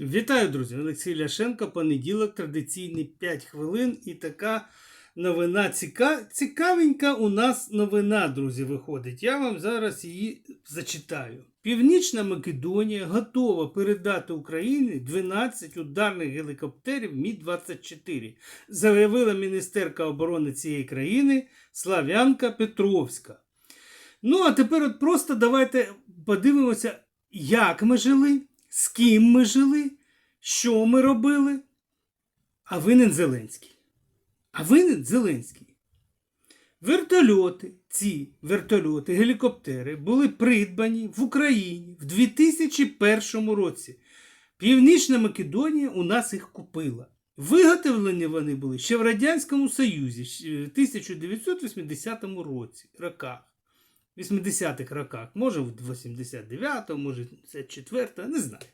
Вітаю, друзі! Олексій Ляшенко, понеділок, традиційний 5 хвилин. І така новина ціка... цікавенька у нас новина, друзі, виходить. Я вам зараз її зачитаю. Північна Македонія готова передати Україні 12 ударних гелікоптерів Мі-24, заявила міністерка оборони цієї країни Слав'янка Петровська. Ну, а тепер от просто давайте подивимося, як ми жили, з ким ми жили, що ми робили. А винен Зеленський. А винен Зеленський. Вертольоти, ці вертольоти, гелікоптери були придбані в Україні в 2001 році. Північна Македонія у нас їх купила. Виготовлені вони були ще в Радянському Союзі в 1980 році, роках. 80-х роках, може в 89-му, може в 74-му, не знаю.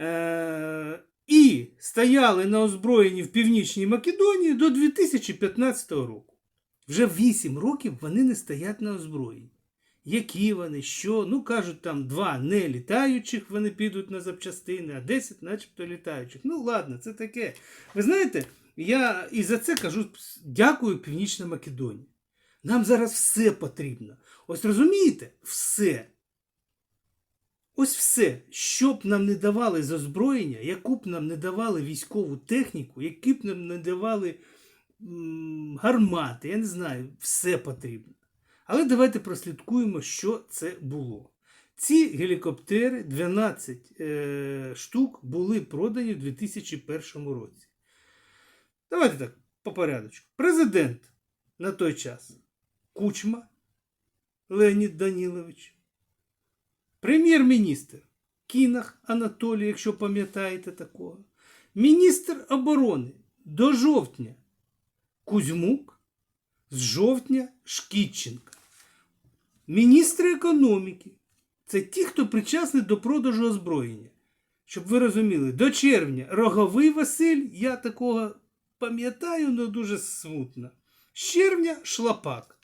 Е, і стояли на озброєнні в Північній Македонії до 2015 року. Вже 8 років вони не стоять на озброєнні. Які вони, що? Ну, кажуть, там два не літаючих вони підуть на запчастини, а 10 начебто літаючих. Ну, ладно, це таке. Ви знаєте, я і за це кажу дякую Північна Македонія. Нам зараз все потрібно. Ось розумієте? Все. Ось все, що б нам не давали з озброєння, яку б нам не давали військову техніку, які б нам не давали м, гармати, я не знаю, все потрібно. Але давайте прослідкуємо, що це було. Ці гелікоптери, 12 е, штук, були продані в 2001 році. Давайте так, по порядочку. Президент на той час Кучма Леонід Данілович. Прем'єр-міністр Кінах Анатолій, якщо пам'ятаєте такого. Міністр оборони до жовтня Кузьмук, з жовтня Шкітченка. Міністр економіки це ті, хто причасний до продажу озброєння. Щоб ви розуміли, до червня Роговий Василь, я такого пам'ятаю, але дуже смутно. З червня Шлапак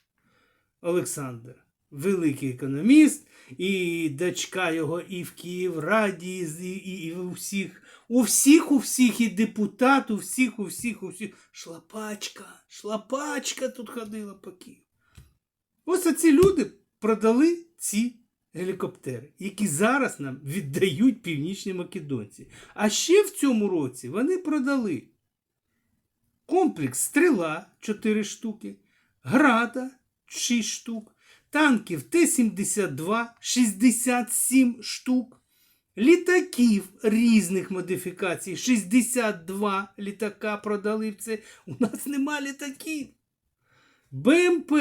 Олександр, великий економіст, і дочка його і в Київраді, і, і, і у всіх, у всіх, у всіх, і депутат, у всіх, у всіх, у всіх. Шлапачка, шлапачка тут ходила по Києву. Ось оці люди продали ці гелікоптери, які зараз нам віддають північні македонці. А ще в цьому році вони продали комплекс Стріла 4 штуки, Града 6 штук, танків Т-72 67 штук, літаків різних модифікацій 62 літака продали це. У нас нема літаків. БМП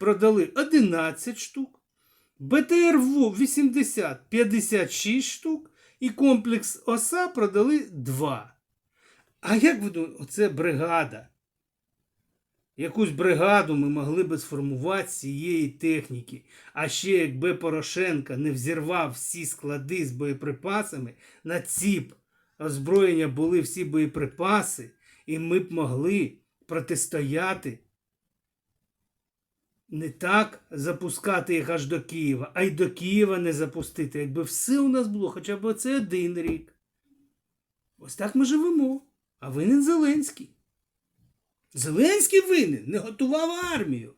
продали 11 штук, БТРВ 80 56 штук і комплекс ОСА продали 2. А як ви думаєте, оце бригада? Якусь бригаду ми могли би сформувати з цієї техніки. А ще якби Порошенко не взірвав всі склади з боєприпасами, на ці озброєння були всі боєприпаси, і ми б могли протистояти не так запускати їх аж до Києва, а й до Києва не запустити. Якби все у нас було хоча б це один рік. Ось так ми живемо. А винен Зеленський. Зеленський винен, не готував армію.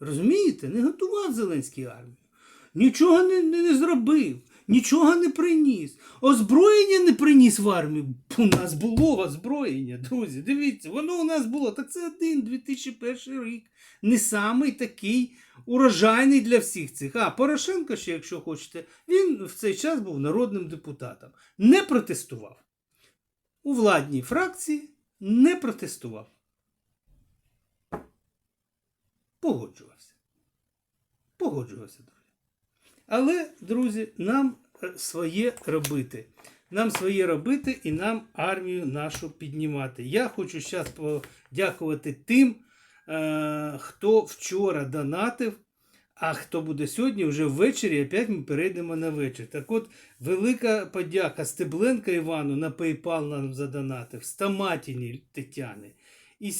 Розумієте? Не готував Зеленський армію. Нічого не, не, не зробив, нічого не приніс. Озброєння не приніс в армію. У нас було озброєння, друзі. Дивіться, воно у нас було. Так це один 2001 рік. Не самий такий урожайний для всіх цих. А Порошенко ще, якщо хочете, він в цей час був народним депутатом. Не протестував. У владній фракції не протестував. Погоджувався. Погоджувався, друзі. Але, друзі, нам е, своє робити. Нам своє робити і нам армію нашу піднімати. Я хочу зараз подякувати тим, е, хто вчора донатив, а хто буде сьогодні, вже ввечері, опять ми перейдемо на вечір. Так от, велика подяка Стебленка Івану на PayPal нам задонатив, Стаматіні Тетяни, і,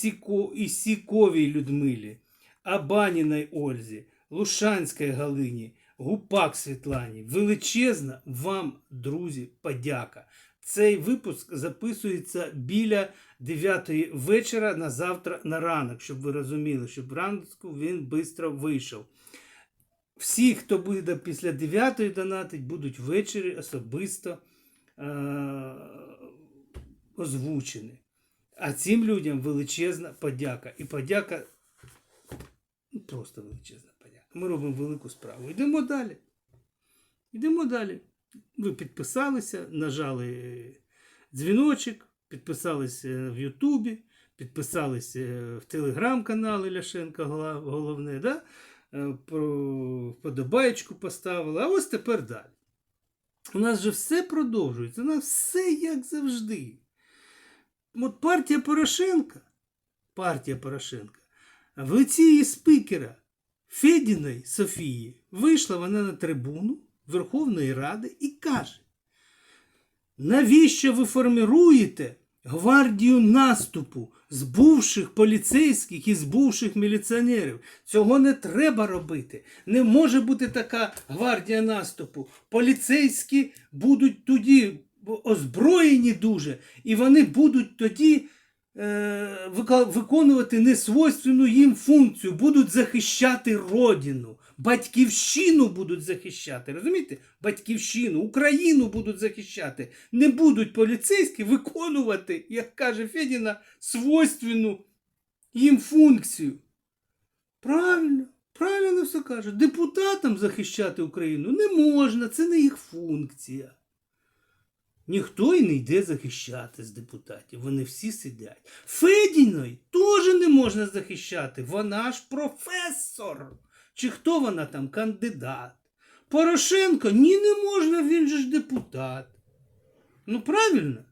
і Сіковій Людмилі, Абаніній Ользі, Лушанській Галині, Гупак Світлані. Величезна вам, друзі, подяка. Цей випуск записується біля 9 вечора на завтра на ранок, щоб ви розуміли, щоб ранку він швидко вийшов. Всі, хто буде після 9 донатить, будуть ввечері особисто е- озвучені. А цим людям величезна подяка. І подяка ну, просто величезна подяка. Ми робимо велику справу. Йдемо далі. Йдемо далі. Ви підписалися, нажали дзвіночок, підписалися в Ютубі, підписалися в телеграм-канал Ляшенка головне, да? Е, про вподобаєчку поставили. А ось тепер далі. У нас же все продовжується, у нас все як завжди. От партія Порошенка, партія Порошенка, в лиці її спікера Федіної Софії вийшла вона на трибуну Верховної Ради і каже: навіщо ви формируєте гвардію наступу з бувших поліцейських і з бувших міліціонерів? Цього не треба робити. Не може бути така гвардія наступу. Поліцейські будуть тоді озброєні дуже, і вони будуть тоді виконувати несвойственну їм функцію, будуть захищати родину, батьківщину будуть захищати. Розумієте? Батьківщину, Україну будуть захищати. Не будуть поліцейські виконувати, як каже Федіна, свойственну їм функцію. Правильно, правильно все каже. Депутатам захищати Україну не можна, це не їх функція. Ніхто і не йде захищати з депутатів. Вони всі сидять. Федіної теж не можна захищати. Вона ж професор. Чи хто вона там кандидат? Порошенко ні, не можна, він же ж депутат. Ну правильно?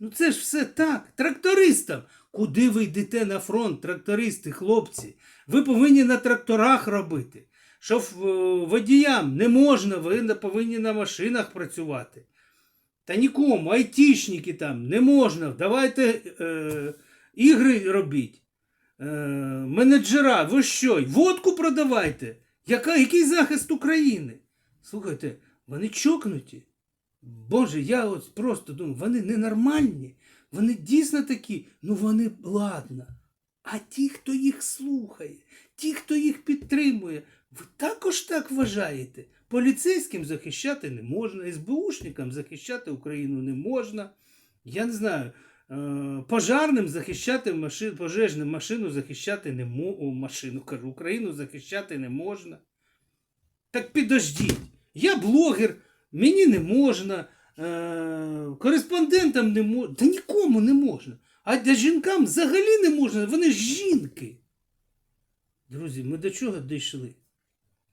Ну це ж все так. Трактористам. Куди ви йдете на фронт, трактористи, хлопці? Ви повинні на тракторах робити. Що е, водіям не можна, ви повинні на машинах працювати. Та нікому, айтішники там не можна. Давайте е, ігри робіть. Е, менеджера, ви що? Водку продавайте. Яка, який захист України? Слухайте, вони чокнуті. Боже, я от просто думаю, вони ненормальні. Вони дійсно такі, ну вони ладно. А ті, хто їх слухає, ті, хто їх підтримує, ви також так вважаєте? Поліцейським захищати не можна, СБУшникам захищати Україну не можна. Я не знаю, е, пожарним захищати машину, пожежним машину захищати не можна. Машину кажу, Україну захищати не можна. Так підождіть, я блогер, мені не можна, е, кореспондентам не можна, та нікому не можна. А для жінкам взагалі не можна, вони ж жінки. Друзі, ми до чого дійшли?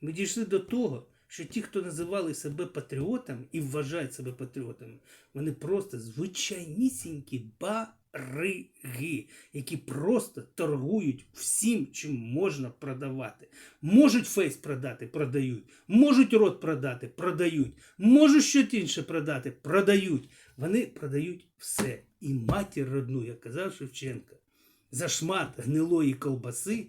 Ми дійшли до того, що ті, хто називали себе патріотами і вважають себе патріотами, вони просто звичайнісінькі бариги, які просто торгують всім, чим можна продавати. Можуть фейс продати, продають. Можуть рот продати, продають. Можуть щось інше продати, продають. Вони продають все. І матір родну, як казав Шевченко, за шмат гнилої колбаси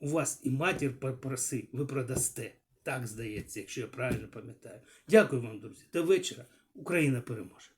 у вас і матір попроси, ви продасте. Так здається, якщо я правильно пам'ятаю. Дякую вам, друзі. До вечора. Україна переможе.